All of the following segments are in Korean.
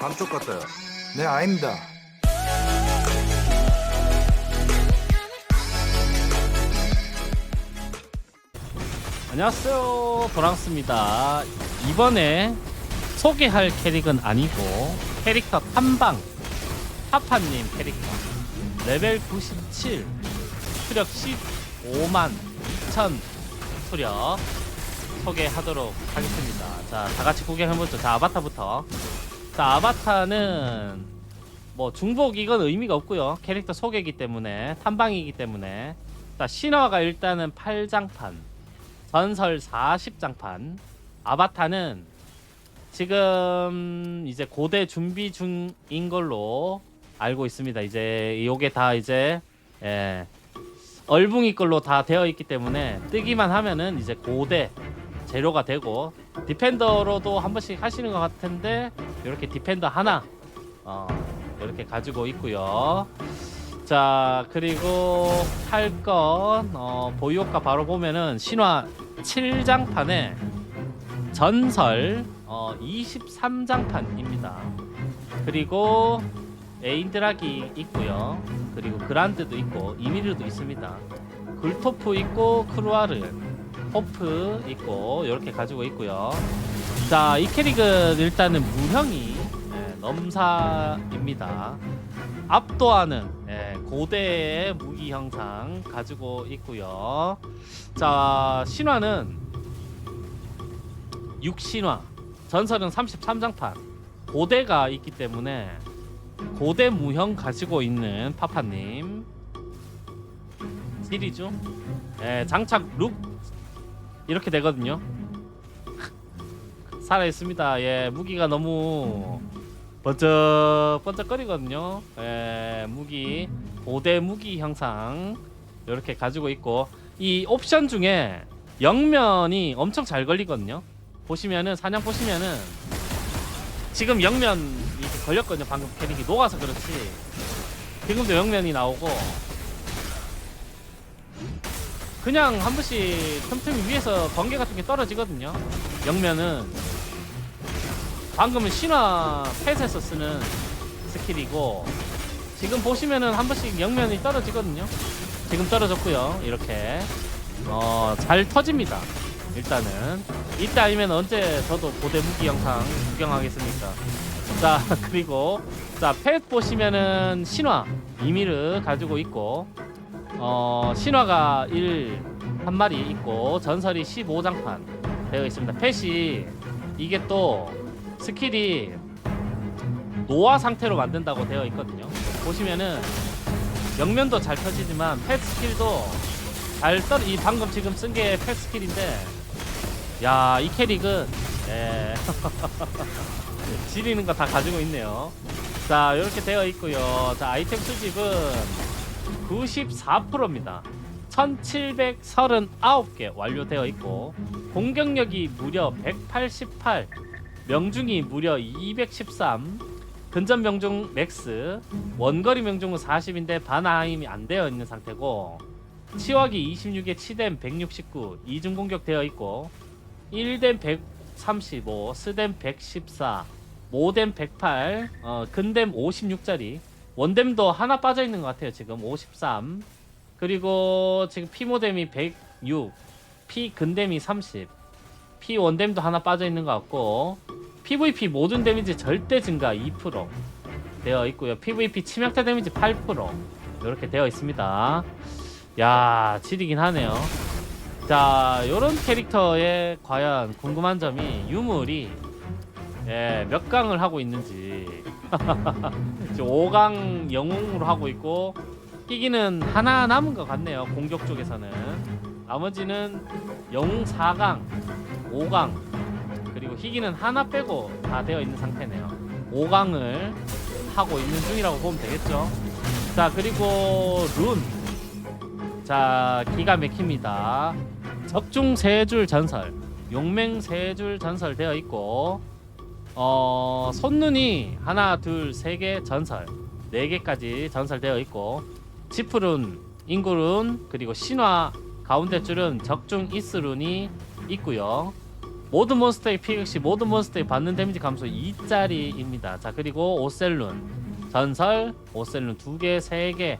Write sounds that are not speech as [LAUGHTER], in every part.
감쪽 같아요. 네, 아닙니다. 안녕하세요. 보랑스입니다. 이번에 소개할 캐릭은 아니고 캐릭터 탐방 파파님 캐릭터. 레벨 97 수력 15만 2천 수력 소개하도록 하겠습니다. 자 다같이 구경해보죠. 자 아바타부터 자 아바타는 뭐 중복 이건 의미가 없고요. 캐릭터 소개이기 때문에 탐방이기 때문에. 자 신화가 일단은 8장판 전설 40장판. 아바타는 지금 이제 고대 준비 중인 걸로 알고 있습니다. 이제 요게 다 이제 예, 얼붕이 걸로 다 되어 있기 때문에 뜨기만 하면은 이제 고대 재료가 되고 디펜더로도 한 번씩 하시는 것 같은데 이렇게 디펜더 하나 어, 이렇게 가지고 있고요. 자 그리고 할건 어, 보유효과 바로 보면은 신화 7장판에 전설 어, 23장판입니다. 그리고 에인드락이 있고요. 그리고 그란드도 있고 이미르도 있습니다. 굴토프 있고 크루아르, 호프 있고 이렇게 가지고 있고요. 자, 이 캐릭은 일단은 무형이 예, 넘사입니다. 압도하는 예, 고대의 무기 형상 가지고 있고요. 자, 신화는 6신화, 전설은 33장판, 고대가 있기 때문에 고대 무형 가지고 있는 파파님 시리즈 예, 장착 룩 이렇게 되거든요. 살아 있습니다. 예, 무기가 너무 번쩍 번쩍거리거든요. 예, 무기 고대 무기 형상 이렇게 가지고 있고 이 옵션 중에 영면이 엄청 잘 걸리거든요. 보시면은 사냥 보시면은 지금 영면 이렇게 걸렸거든요. 방금 캐릭이 녹아서 그렇지. 지금도 영면이 나오고 그냥 한 번씩 틈틈이 위에서 번개 같은 게 떨어지거든요. 영면은 방금은 신화 펫에서 쓰는 스킬이고 지금 보시면은 한 번씩 영면이 떨어지거든요. 지금 떨어졌고요. 이렇게 어, 잘 터집니다. 일단은 이때 아니면 언제 저도 고대 무기 영상 구경하겠습니까? 자 [LAUGHS] 그리고 자펫 보시면은 신화 이미를 가지고 있고 어 신화가 1 한 마리 있고 전설이 15장판 되어 있습니다. 펫이 이게 또 스킬이 노화 상태로 만든다고 되어 있거든요. 보시면은 영면도 잘 터지지만 펫 스킬도 잘 떨, 이 방금 지금 쓴게펫 스킬인데 야, 이 캐릭은 예. [LAUGHS] 지리는 거 다 가지고 있네요. 자, 이렇게 되어 있고요. 자, 아이템 수집은 94%입니다. 1739개 완료되어 있고 공격력이 무려 188, 명중이 무려 213, 근접 명중 맥스, 원거리 명중은 40인데 반하임이 안 되어 있는 상태고 치wak이 26에 치댐 169, 이중 공격 되어 있고 1댐 135, 스댐 114, 모댐 108, 어, 근댐 56짜리, 원댐도 하나 빠져 있는 것 같아요. 지금 53. 그리고 지금 피모댐이 106, 피 근댐이 30, 피 원댐도 하나 빠져 있는 것 같고 PVP 모든 데미지 절대 증가 2% 되어 있고요. PVP 치명타 데미지 8% 이렇게 되어 있습니다. 야, 지리긴 하네요. 자, 요런 캐릭터에 과연 궁금한 점이 유물이 예, 몇 강을 하고 있는지. [LAUGHS] 지금 5강 영웅으로 하고 있고 희기는 하나 남은 것 같네요. 공격 쪽에서는. 나머지는 영웅 4강, 5강, 그리고 희기는 하나 빼고 다 되어 있는 상태네요. 5강을 하고 있는 중이라고 보면 되겠죠. 자, 그리고 룬. 자, 기가 막힙니다. 적중 세 줄 전설, 용맹 세 줄 전설 되어 있고, 어, 손눈이 하나, 둘, 세 개 전설, 네 개까지 전설되어 있고, 지프룬, 인구룬, 그리고 신화 가운데 줄은 적중 이스룬이 있고요. 모든 몬스터의 피격 시 모든 몬스터에 받는 데미지 감소 2짜리입니다. 자 그리고 오셀룬 전설 오셀룬 2개 3개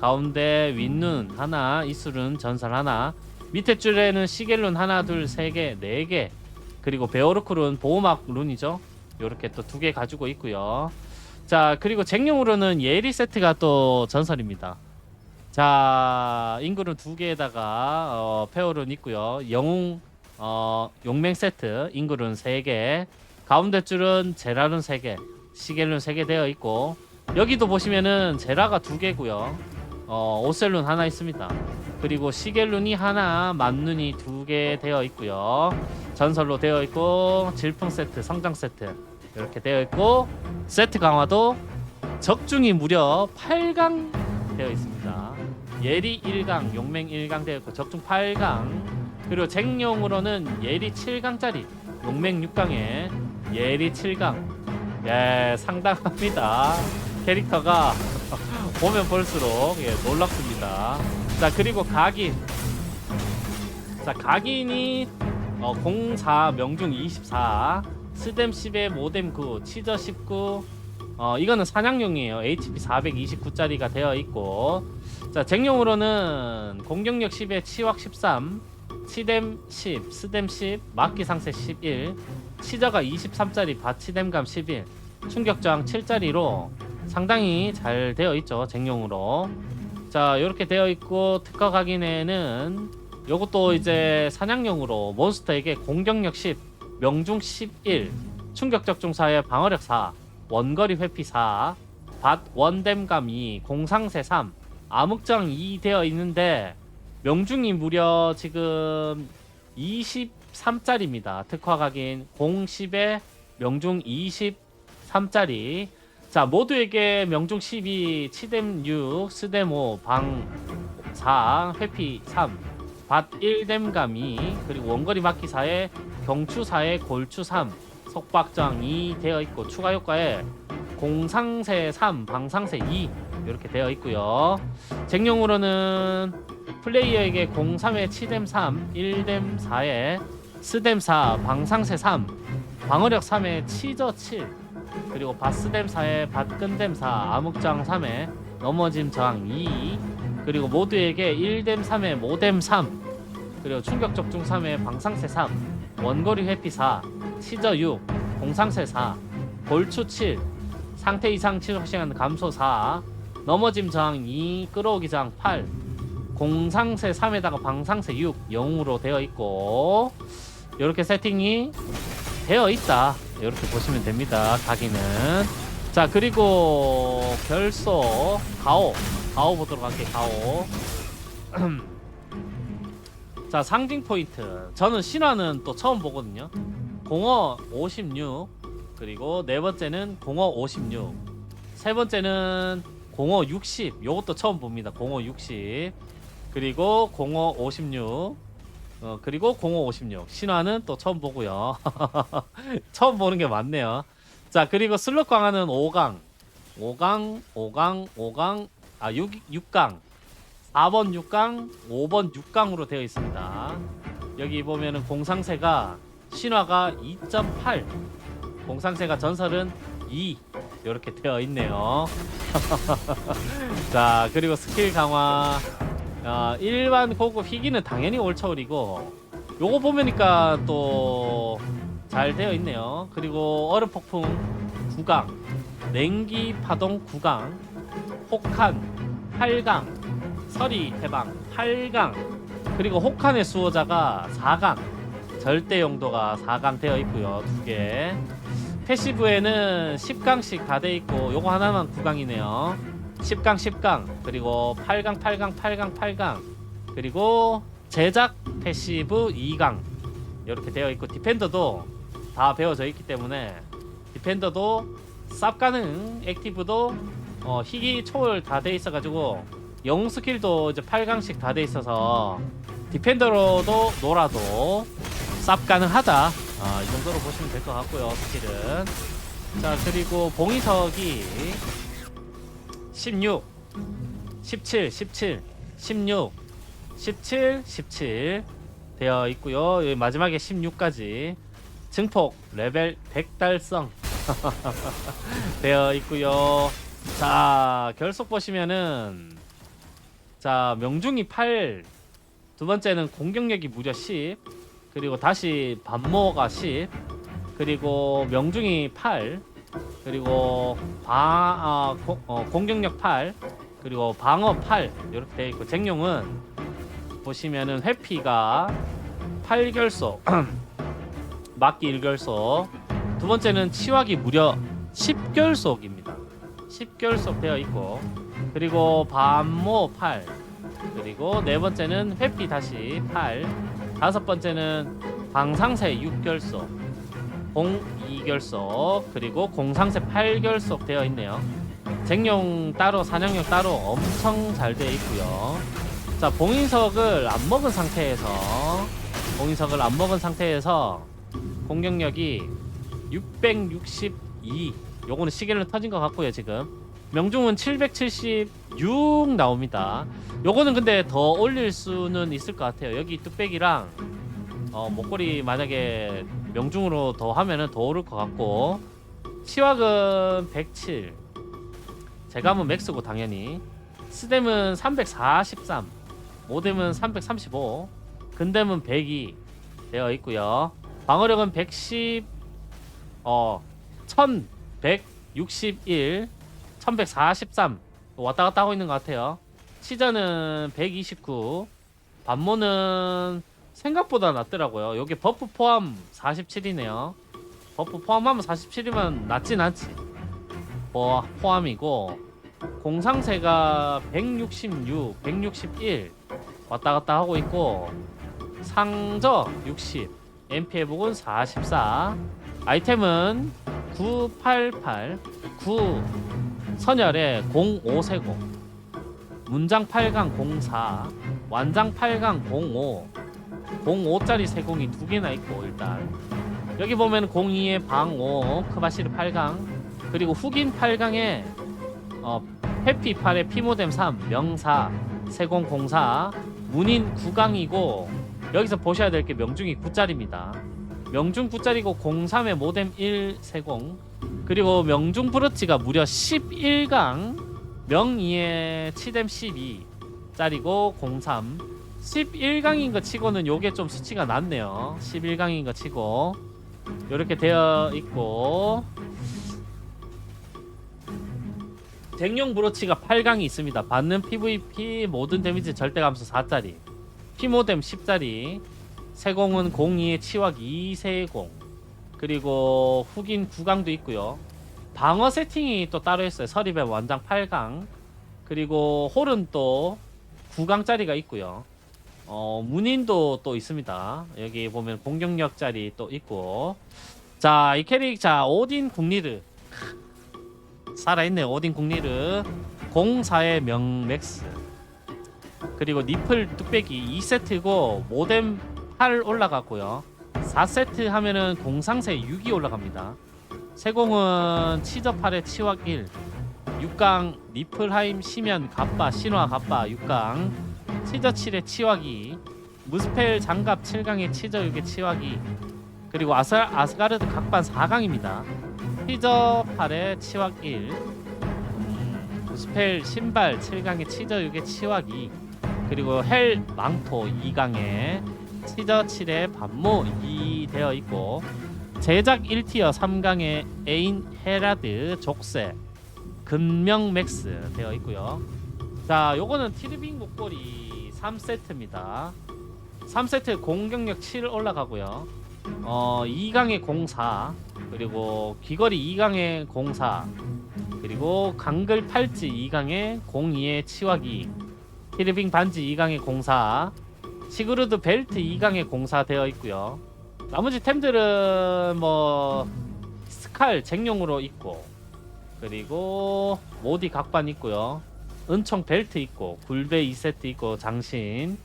가운데 윗눈 하나 이슬룬 전설 하나 밑에 줄에는 시겔룬 하나 둘 세 개 네 개 그리고 베오르크룬 보호막 룬이죠. 요렇게 또 두 개 가지고 있고요. 자 그리고 쟁용으로는 예리 세트가 또 전설입니다. 자 인구는 두 개에다가 어, 페어룬 있고요. 영웅 어, 용맹 세트 인구는 세 개. 가운데 줄은 제라룬 세 개, 시겔룬 세개 되어 있고 여기도 보시면은 제라가 두 개고요. 어, 오셀룬 하나 있습니다. 그리고 시겔룬이 하나, 만눈이 두개 되어 있고요. 전설로 되어 있고 질풍 세트, 성장 세트 이렇게 되어 있고 세트 강화도 적중이 무려 8강 되어 있습니다. 예리 1강, 용맹 1강 되어 있고 적중 8강 그리고 쟁용으로는 예리 7강짜리 용맹 6강에 예리 7강. 예 상당합니다. 캐릭터가 [LAUGHS] 보면 볼수록 예, 놀랍습니다. 자 그리고 각인. 자 각인이 어, 04 명중 24 스뎀 10에 모뎀 9 치저 19 어, 이거는 사냥용이에요. HP 429짜리가 되어 있고. 자 쟁용으로는 공격력 10에 치확 13 치뎀 10 스뎀 10 막기 상세 11 치저가 23짜리 바치뎀감 11 충격저항 7짜리로 상당히 잘 되어 있죠 쟁용으로. 자 이렇게 되어 있고 특허 각인에는 요것도 이제 사냥용으로 몬스터에게 공격력 10 명중 11 충격 적 중사의 방어력 4 원거리 회피 4 밭 원댐감 2 공상세 3 암흑정 2 되어 있는데 명중이 무려 지금 23짜리입니다. 특화 각인 010에 명중 23짜리. 자, 모두에게 명중 12, 치뎀 6, 스뎀 5, 방 4, 회피 3, 밭 1뎀감 2, 그리고 원거리 막기 4에 경추 4에 골추 3, 속박정 2 되어 있고 추가 효과에 공상세 3, 방상세 2 이렇게 되어 있고요. 쟁용으로는 플레이어에게 03에 치뎀 3, 1뎀 4에 스뎀 4, 방상세 3, 방어력 3에 치저 7, 그리고 바스뎀 4에 밭근뎀 4, 암흑장 3에 넘어짐 저항 2, 그리고 모두에게 1뎀 3에 모뎀 3, 그리고 충격 적중 3에 방상세 3, 원거리 회피 4, 치저 6, 공상세 4, 골추 7, 상태 이상 치료 시간 감소 4, 넘어짐 저항 2, 끌어오기 저항 8, 공상세 3에다가 방상세 6 영웅으로 되어 있고 이렇게 세팅이 되어 있다. 이렇게 보시면 됩니다 가기는. 자 그리고 별소 가오. 가오 보도록 할게요 가오. [CLEARS THROAT] 자 상징 포인트. 저는 신화는 또 처음 보거든요. 공어 56 그리고 네 번째는 공어 56세 번째는 공어 60 요것도 처음 봅니다 공어 60 그리고 05 56 어, 그리고 05 56 신화는 또 처음 보고요. [LAUGHS] 처음 보는 게 많네요. 자 그리고 슬롯 강화는 5강. 5강 5강 5강. 아 6, 6강. 4번 6강 5번 6강으로 되어 있습니다. 여기 보면은 공상세가 신화가 2.8 공상세가 전설은 2 이렇게 되어 있네요. [LAUGHS] 자 그리고 스킬 강화 아, 일반 고급 희귀는 당연히 올처울이고 요거 보면니까 또 잘 되어 있네요. 그리고 얼음 폭풍 9강, 냉기 파동 9강, 혹한 8강, 서리 태방 8강, 그리고 혹한의 수호자가 4강, 절대 용도가 4강 되어 있고요. 두 개. 패시브에는 10강씩 다 돼 있고 요거 하나만 9강이네요. 10강 10강 그리고 8강 8강 8강 8강 그리고 제작 패시브 2강 이렇게 되어 있고 디펜더도 다 배워져 있기 때문에 디펜더도 쌉 가능 액티브도 어, 희귀 초월 다 돼 있어 가지고 영웅 스킬도 이제 8강씩 다 돼 있어서 디펜더로도 놀아도 쌉 가능하다. 아, 이 정도로 보시면 될 것 같고요 스킬은. 자 그리고 봉이석이 16, 17, 17, 16, 17, 17 되어 있고요. 여기 마지막에 16까지 증폭 레벨 100 달성 [LAUGHS] 되어 있고요. 자 결속 보시면은 자 명중이 8, 두 번째는 공격력이 무려 10, 그리고 다시 반모가 10, 그리고 명중이 8, 그리고 방 아, 고- 어, 공격력 8, 그리고 방어 8 이렇게 되어 있고 쟁룡은 보시면은 회피가 8결속, [CLEARS THROAT] 막기 1결속, 두 번째는 치wak이 무려 10결속입니다. 10결속 되어 있고 그리고 반모 8 그리고 네 번째는 회피 다시 8 다섯 번째는 방상세 6결속 공 2결속 그리고 공상세 8결속 되어 있네요. 쟁용 따로 사냥용 따로 엄청 잘 되어 있고요. 자 봉인석을 안 먹은 상태에서 봉인석을 안 먹은 상태에서 공격력이 662 요거는 시계를 터진 것 같고요 지금. 명중은 776 나옵니다. 요거는 근데 더 올릴 수는 있을 것 같아요. 여기 뚝배기랑 어, 목걸이 만약에 명중으로 더 하면은 더 오를 것 같고. 치wak은 107 제감은 맥스고 당연히. 스뎀은 343 모뎀은 335 근뎀은 102 되어 있고요. 방어력은 110 어, 1161, 1143 왔다 갔다 하고 있는 것 같아요. 치자는 129, 반모는 생각보다 낮더라고요. 여기 버프 포함 47이네요. 버프 포함하면 47이면 낮진 않지. 뭐 포함이고 공상세가 166, 161 왔다 갔다 하고 있고 상저 60, MP 회복은 44, 아이템은 988, 9 선열에 0540, 문장 8강 04, 완장 8강 05, 05짜리 세 공이 두 개나 있고 일단 여기 보면 02에 방5, 크바시르 8강, 그리고 훅인 8강에 어, 해피 8에 피모뎀 3, 명사, 세공 04, 문인 9강이고 여기서 보셔야 될 게 명중이 9짜리입니다. 명중 9짜리고 03에 모뎀 130 그리고 명중 브로치가 무려 11강 명2에 치뎀 12짜리고 03 11강인 거 치고는 요게 좀 수치가 낮네요. 11강인 거 치고. 요렇게 되어 있고. 쟁용 브로치가 8강이 있습니다. 받는 PVP 모든 데미지 절대 감소 4짜리. 피모뎀 10짜리. 세공은 02에 치왁 2세공. 그리고 훅인 9강도 있고요. 방어 세팅이 또 따로 있어요. 서리뱀 완장 8강. 그리고 홀은 또 9강짜리가 있고요 어 문인도 또 있습니다. 여기 보면 공격력 짜리 또 있고. 자 이 캐릭 자 오딘 국리르. 살아있네 오딘 국리르. 04의 명맥스. 그리고 니플 뚝배기 2세트고 모뎀 8 올라갔고요. 4세트 하면은 공상세 6이 올라갑니다. 세공은 치저 8에 치왁 1 6강 니플하임 시면 갑바 신화 갑바 6강 치저 7에 치왁 2 무스펠 장갑 7강에 치저 6에 치왁 2 그리고 아스, 아스가르드 각반 4강입니다 치저 8에 치왁 1 음, 무스펠 신발 7강에 치저 6에 치왁 2 그리고 헬 망토 2강에 치저 7에 반모 2 되어 있고 제작 1티어 3강에 에인 헤라드 족세 근명 맥스 되어 있고요. 자, 요거는 티르빙 목걸이 3세트입니다. 3세트 공격력 7 올라가고요. 어, 2강에 04 그리고 귀걸이 2강에 04 그리고 강글 팔찌 2강에 02에 치와기 티르빙 반지 2강에 04 시그루드 벨트 2강에 04 되어 있고요. 나머지 템들은 뭐 스칼 쟁용으로 있고 그리고 모디 각반 있고요. 은총 벨트 있고 굴배 2세트 있고 장신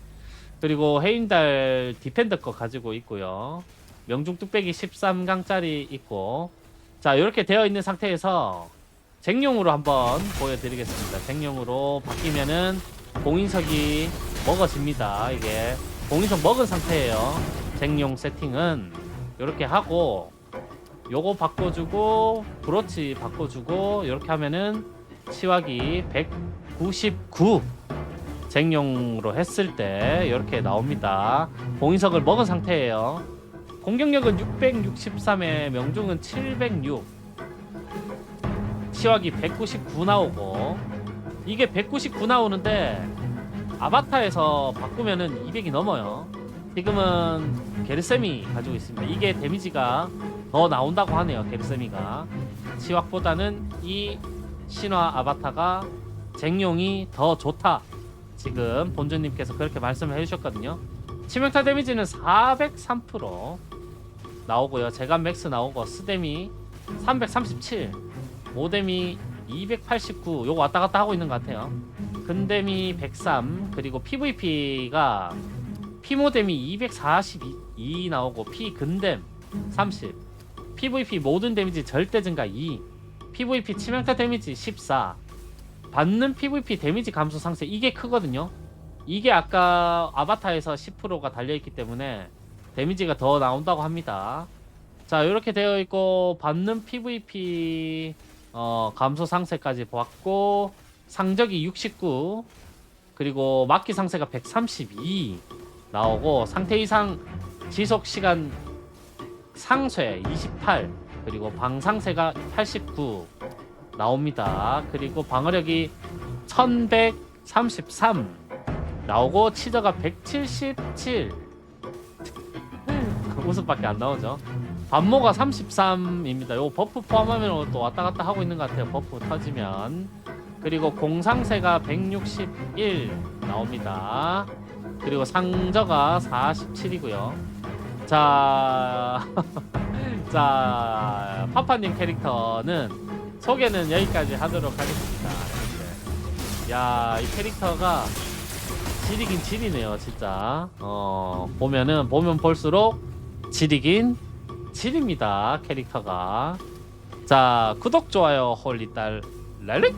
그리고 헤인달 디펜더 거 가지고 있고요. 명중 뚝배기 13강짜리 있고 자 이렇게 되어 있는 상태에서 쟁용으로 한번 보여드리겠습니다. 쟁용으로 바뀌면은 공인석이 먹어집니다. 이게 공인석 먹은 상태예요. 쟁용 세팅은 이렇게 하고 요거 바꿔주고 브로치 바꿔주고 이렇게 하면은 치wak이 199 쟁용으로 했을 때 이렇게 나옵니다. 공인석을 먹은 상태예요. 공격력은 663에 명중은 706 치wak이 199 나오고 이게 199 나오는데 아바타에서 바꾸면은 200이 넘어요. 지금은 게르세미 가지고 있습니다. 이게 데미지가 더 나온다고 하네요. 게르세미가 치왁보다는 이 신화 아바타가 쟁용이 더 좋다. 지금 본주님께서 그렇게 말씀을 해주셨거든요. 치명타 데미지는 403% 나오고요. 제간 맥스 나오고 스데미 337, 모데미 289. 요거 왔다 갔다 하고 있는 것 같아요. 근데미 103 그리고 PVP가 피모뎀이 242 나오고 피근뎀 30 PVP 모든 데미지 절대 증가 2 PVP 치명타 데미지 14 받는 PVP 데미지 감소 상세. 이게 크거든요. 이게 아까 아바타에서 10%가 달려있기 때문에 데미지가 더 나온다고 합니다. 자 이렇게 되어 있고 받는 PVP 어, 감소 상세까지 보았고 상적이 69 그리고 막기 상세가 132 나오고 상태 이상 지속 시간 상쇄 28 그리고 방상세가 89 나옵니다. 그리고 방어력이 1133 나오고 치저가 177 웃음밖에 안 나오죠. 반모가 33입니다. 요 버프 포함하면 또 왔다 갔다 하고 있는 것 같아요. 버프 터지면. 그리고 공상세가 161 나옵니다. 그리고 상저가 47이고요. 자, [LAUGHS] 자 파파님 캐릭터는 소개는 여기까지 하도록 하겠습니다. 이렇게. 야, 이 캐릭터가 질이긴 질이네요, 진짜. 어, 보면은 보면 볼수록 질이긴 질입니다, 캐릭터가. 자, 구독 좋아요 홀리딸 랄릭